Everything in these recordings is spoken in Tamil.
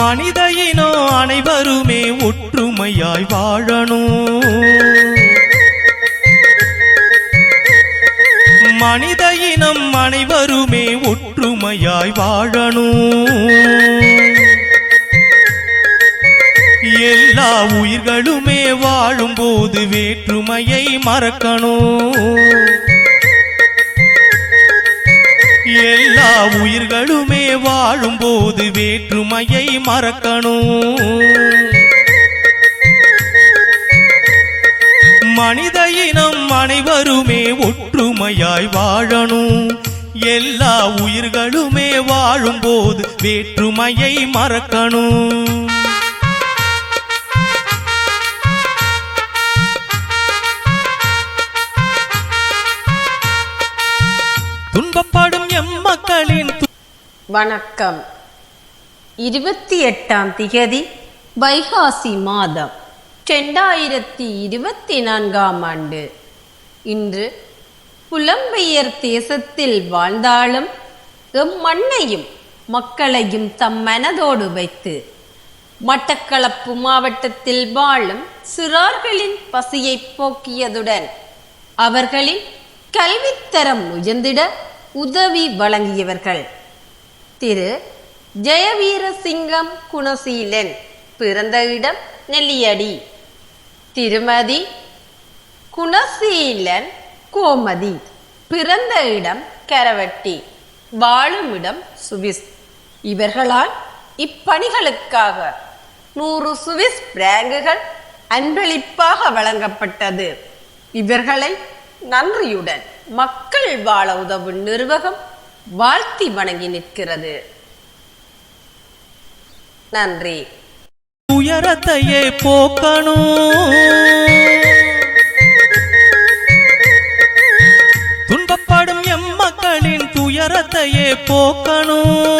மனித இனம் அனைவருமே ஒற்றுமையாய் வாழணும். மனித இனம் அனைவருமே ஒற்றுமையாய் வாழணும். எல்லா உயிர்களுமே வாழும்போது வேற்றுமையை மறக்கணும். எல்லா உயிர்களும் வாழும்போது வேற்றுமையை மறக்கணும். மனித இனம் அனைவருமே ஒற்றுமையாய் வாழணும். எல்லா உயிர்களுமே வாழும்போது வேற்றுமையை மறக்கணும். துன்பப்படும் வணக்கம். இருபத்தி எட்டாம் திகதி வைகாசி மாதம் ரெண்டாயிரத்தி இருபத்தி நான்காம் ஆண்டு. இன்று புலம்பெயர் தேசத்தில் வாழ்ந்தாலும் எம் மண்ணையும் மக்களையும் தம் மனதோடு வைத்து மட்டக்களப்பு மாவட்டத்தில் வாழும் சிறார்களின் பசியை போக்கியதுடன் அவர்களின் கல்வித்தரம் உயர்ந்திட உதவி வழங்கியவர்கள். திரு ஜெயவீரசிங்கம் குணசீலன் பிறந்த இடம் நெல்லியடி. திருமதி குணசீலன் கோமதி. பிறந்த இடம் கரவட்டி. வாழுமிடம் சுவிஸ். இவர்களால் இப்பணிகளுக்காக நூறு சுவிஸ் பிராங்குகள் அன்பளிப்பாக வழங்கப்பட்டது. இவர்களை நன்றியுடன் மக்கள் வாழ உதவும் நிர்வாகம் வாழ்த்தி வணங்கி நிற்கிறது. நன்றி. துயரத்தையே போக்கணும். துன்பப்படும் எம் மக்களின் துயரத்தையே போக்கணும்.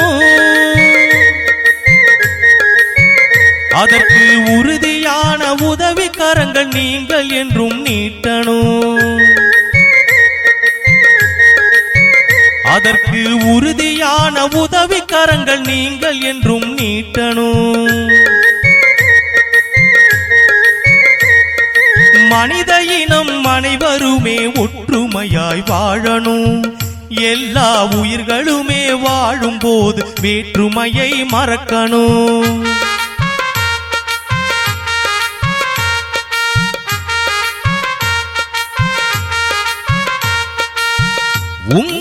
அதற்கு உறுதியான உதவி கரங்கள் நீங்கள் என்றும் நீட்டணும். அதற்கு உறுதியான உதவி கரங்கள் நீங்கள் என்றும் நீட்டணும். மனித இனம் அனைவருமே ஒற்றுமையாய் வாழணும். எல்லா உயிர்களுமே வாழும்போது வேற்றுமையை மறக்கணும். உங்கள்